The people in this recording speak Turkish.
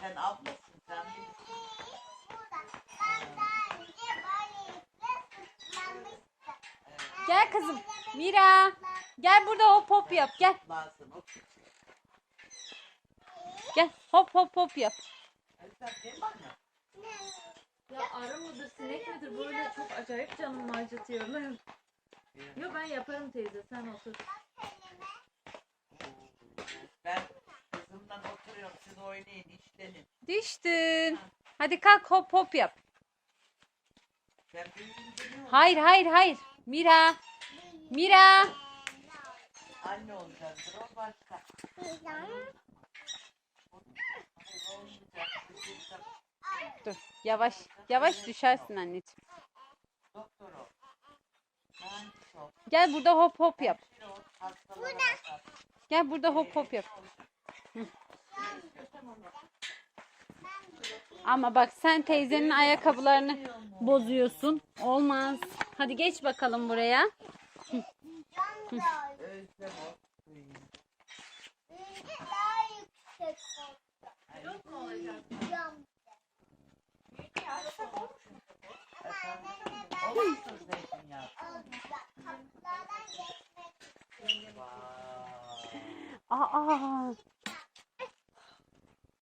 Sen ablasın sen bilirsin. Gel kızım. Mira. Gel burada hop hop yap. Gel. O- Gel. Hop hop hop yap. Sen bana. Ya arı mıdır sinek midir böyle çok acayip canımı acıtıyor. Yo ben yaparım teyze sen otur. Ben kızımla Siz oynayın, işlenin. Düştün. Hadi kalk hop hop yap. Ben? Hayır hayır hayır. Mira. Mira. Anne olacaktır. O başka. Dur. Yavaş. Yavaş düşersin anneciğim. Gel burada hop hop yap. Gel burada hop hop yap. Ama bak sen teyzenin ayakkabılarını bozuyorsun. Olmaz. Hadi geç bakalım buraya. Aa.